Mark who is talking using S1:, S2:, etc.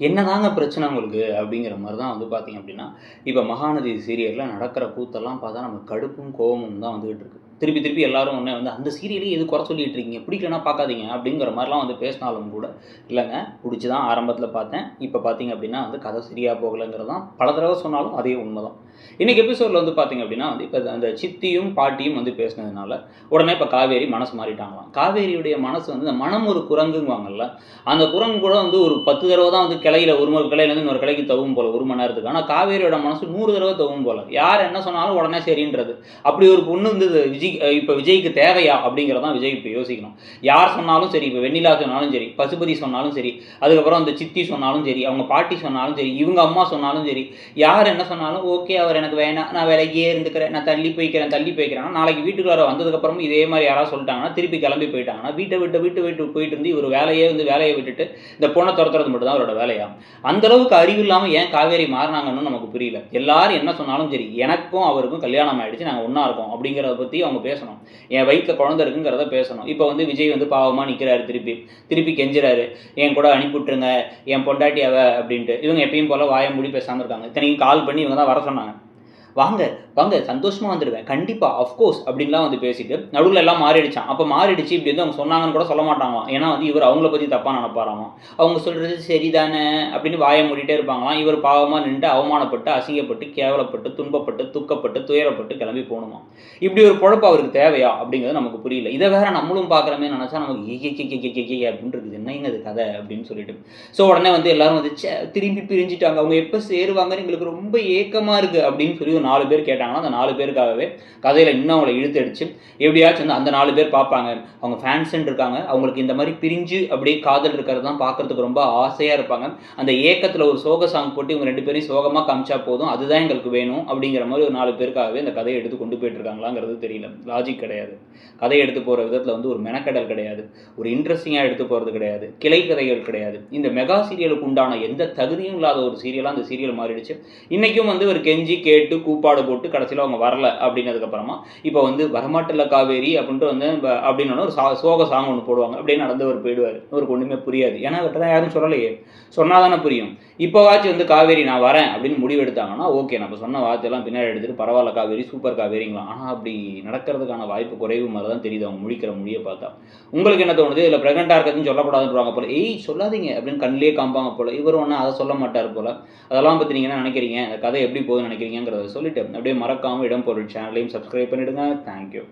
S1: என்னதாங்க பிரச்சனை உங்களுக்கு அப்படிங்கிற மாதிரி தான் வந்து பார்த்தீங்க அப்படின்னா இப்போ மகாநதி சீரியலில் நடக்கிற கூத்தெல்லாம் பார்த்தா நமக்கு கடுப்பும் கோபமும் தான் வந்துகிட்டு இருக்கு. திருப்பி திருப்பி எல்லாரும் ஒன்றே வந்து அந்த சீரியலே எது குறை சொல்லிட்டு இருக்கீங்க? பிடிக்கலனா பார்க்காதீங்க. அப்படிங்கிற மாதிரிலாம் வந்து பேசினாலும் கூட இல்லைங்க பிடிச்சி தான் ஆரம்பத்தில் பார்த்தேன். இப்போ பார்த்தீங்க அப்படின்னா வந்து கதை சரியாக போகலைங்கிறது தான் பல தடவை சொன்னாலும் அதே உண்மை தான் இன்றைக்கி எபிசோடில் வந்து பார்த்தீங்க அப்படின்னா வந்து இப்போ அந்த சித்தியும் பாட்டியும் வந்து பேசினதுனால உடனே இப்போ காவேரி மனசு மாறிட்டாங்களாம். காவேரியுடைய மனசு வந்து இந்த மனம் ஒரு குரங்குங்குவாங்கல்ல அந்த குரங்கு கூட வந்து ஒரு பத்து தடவை தான் வந்து கிளையில ஒரு ஒரு கிளையிலேருந்து இன்னொரு கிளைக்கு தவும் போல ஒரு மணி நேரத்துக்கு. ஆனால் காவேரியோட மனசு நூறு தடவை தவும் போல. யார் என்ன சொன்னாலும் உடனே சரின்றது. அப்படி ஒரு பொண்ணு வந்து விஜய் விஜய் இப்போ விஜய்க்கு தேவையா அப்படிங்கிறதான் விஜய் இப்போ யோசிக்கணும். யார் சொன்னாலும் சரி இப்போ வெண்ணிலா சொன்னாலும் சரி பசுபதி சொன்னாலும் சரி அதுக்கப்புறம் அந்த சித்தி சொன்னாலும் சரி அவங்க பாட்டி சொன்னாலும் சரி இவங்க அம்மா சொன்னாலும் சரி யார் என்ன சொன்னாலும் ஓகே அவர் எனக்கு வேணாம் நான் விலைக்கே இருந்துக்கிறேன் நான் தள்ளி போய்க்கிறேன் தள்ளி போய்க்கிறேன். நாளைக்கு வீட்டுக்கு வர வந்ததுக்கப்புறமும் இதே மாதிரி யாராவது சொல்லிட்டாங்கன்னா திருப்பி கிளம்பி போயிட்டாங்கன்னா வீட்டை விட்டு வீட்டு விட்டு போயிட்டு இருந்து இவர் வேலையே வந்து வேலையை விட்டுட்டு இந்த பொண்ணை துரத்துறது மட்டும் தான் அவரோட வேலையா? அந்த அளவுக்கு அறிவு இல்லாமல் ஏன் காவேரி மாறினாங்கன்னு நமக்கு புரியல. எல்லாரும் என்ன சொன்னாலும் சரி எனக்கும் அவருக்கும் கல்யாணம் ஆயிடுச்சு நாங்கள் ஒன்றா இருக்கோம் அப்படிங்கிறத பற்றி அவங்க பேசணும். என் வயிற்றில் குழந்தை இருக்குங்கிறத பேசணும். இப்போ வந்து விஜய் வந்து பாவமாக நிற்கிறாரு திருப்பி. திருப்பி கெஞ்சுறாரு. என் கூட அனுப்பிவிட்ருங்க என் பொண்டாட்டி அவ அப்படின்ட்டு. இவங்க எப்பயும் போல் வாய மூடி பேசாமல் இருக்காங்க. இத்தனைக்கும் கால் பண்ணி இவங்க தான் வர சொன்னாங்க. வாங்க வாங்க சந்தோஷமாக வந்துடுவேன் கண்டிப்பாக அஃப்கோர்ஸ் அப்படின்லாம் வந்து பேசிட்டு நடுவில் எல்லாம் மாறிடுச்சான் அப்போ மாறிடுச்சு இப்படி வந்து அவங்க சொன்னாங்கன்னு கூட சொல்ல மாட்டாங்களாம். ஏன்னா வந்து இவர் அவங்கள பற்றி தப்பாக நினைப்பாராமா அவங்க சொல்கிறது சரிதானே அப்படின்னு வாயை மூடிட்டே இருப்பாங்களாம். இவர் பாவமாக நின்று அவமானப்பட்டு அசிங்கப்பட்டு கேவலப்பட்டு துன்பப்பட்டு துக்கப்பட்டு துயரப்பட்டு கிளம்பி போகணுமா இப்படி ஒரு குழப்பம் அவருக்கு தேவையா? அப்படிங்கிறது நமக்கு புரியல. இதை வேற நம்மளும் பார்க்குறமே நினச்சா நமக்கு ஏ கே கே கே கே அப்படின்னு இருக்குது. என்னங்க இது கதை? அப்படின்னு சொல்லிட்டு. ஸோ உடனே வந்து எல்லாரும் வந்து திரும்பி பிரிஞ்சுட்டாங்க. அவங்க எப்போ சேருவாங்கன்னு எங்களுக்கு ரொம்ப ஏக்கமாக இருக்குது அப்படின்னு சொல்லி ஒரு நாலு பேர் கேட்டாங்கன்னா அந்த நாலு பேருக்காகவே கதையில் இன்னும் அவங்கள இழுத்து அடிச்சு எப்படியாச்சும் வந்து அந்த நாலு பேர் பார்ப்பாங்க. அவங்க ஃபேன்ஸுன்னு இருக்காங்க. அவங்களுக்கு இந்த மாதிரி பிரிஞ்சு அப்படியே காதல் இருக்கிறது தான் பார்க்கறதுக்கு ரொம்ப ஆசையாக இருப்பாங்க. அந்த ஏக்கத்தில் ஒரு சோக சாங் போட்டு இவங்க ரெண்டு பேரையும் சோகமாக காமிச்சா போதும். அதுதான் எங்களுக்கு வேணும் அப்படிங்கிற மாதிரி ஒரு நாலு பேருக்காகவே இந்த கதையை எடுத்து கொண்டு போயிட்டு இருக்காங்களாங்கிறது தெரியல. லாஜிக் கிடையாது. கதையை எடுத்து போகிற விதத்தில் வந்து ஒரு மெனக்கடல் கிடையாது. ஒரு இன்ட்ரெஸ்டிங்காக எடுத்து போகிறது கிடையாது. கிளை கதைகள் கிடையாது. இந்த மெகா சீரியலுக்கு உண்டான எந்த தகுதியும் இல்லாத ஒரு சீரியலாக அந்த சீரியல் மாறிடுச்சு. இன்றைக்கும் வந்து ஒரு கெஞ்சி கேட்டு கூப்பாடு போட்டு கடைசியில் அவங்க வரல அப்படின்னதுக்கப்புறமா இப்போ வந்து வரமாட்டில் காவேரி அப்படின்ட்டு வந்து அப்படின்னு ஒரு சா சோக சாங் ஒன்று போடுவாங்க. அப்படியே நடந்து ஒரு போயிடுவார். அவருக்கு ஒன்றுமே புரியாது. ஏன்னா அவர்கிட்ட தான் யாரும் சொல்லலையே. சொன்னால் தானே புரியும். இப்போவாச்சும் வந்து காவேரி நான் வரேன் அப்படின்னு முடிவு எடுத்தாங்கன்னா ஓகே நம்ம சொன்ன வார்த்தையெல்லாம் பின்னாடி எடுத்துகிட்டு பரவாயில்ல காவேரி சூப்பர் காவேரிங்களாம் ஆனால் அப்படி நடக்கிறதுக்கான வாய்ப்பு குறைவு மாதிரி தான் தெரியுது அவங்க முடிக்கிற மொழியை பார்த்தா. உங்களுக்கு என்ன தோணுது? இதில் ப்ரெக்னெண்ட்டாக இருக்கிறதுன்னு சொல்லக்கூடாதுன்றாங்க போல. ஏய் சொல்லாதீங்க அப்படின்னு கண்ணிலே காம்பாங்க போல. இவர் ஒன்றும் அதை சொல்ல மாட்டார் போல. அதெல்லாம் பற்றி நீங்கள் என்ன நினைக்கிறீங்க? அந்த கதை எப்படி போகுதுன்னு நினைக்கிறீங்கிறத சொல்லிட்டு அப்படியே மறக்காமல் இடம் பொருள் சேனலையும் சப்ஸ்கிரைப் பண்ணிவிடுங்க தேங்க்யூ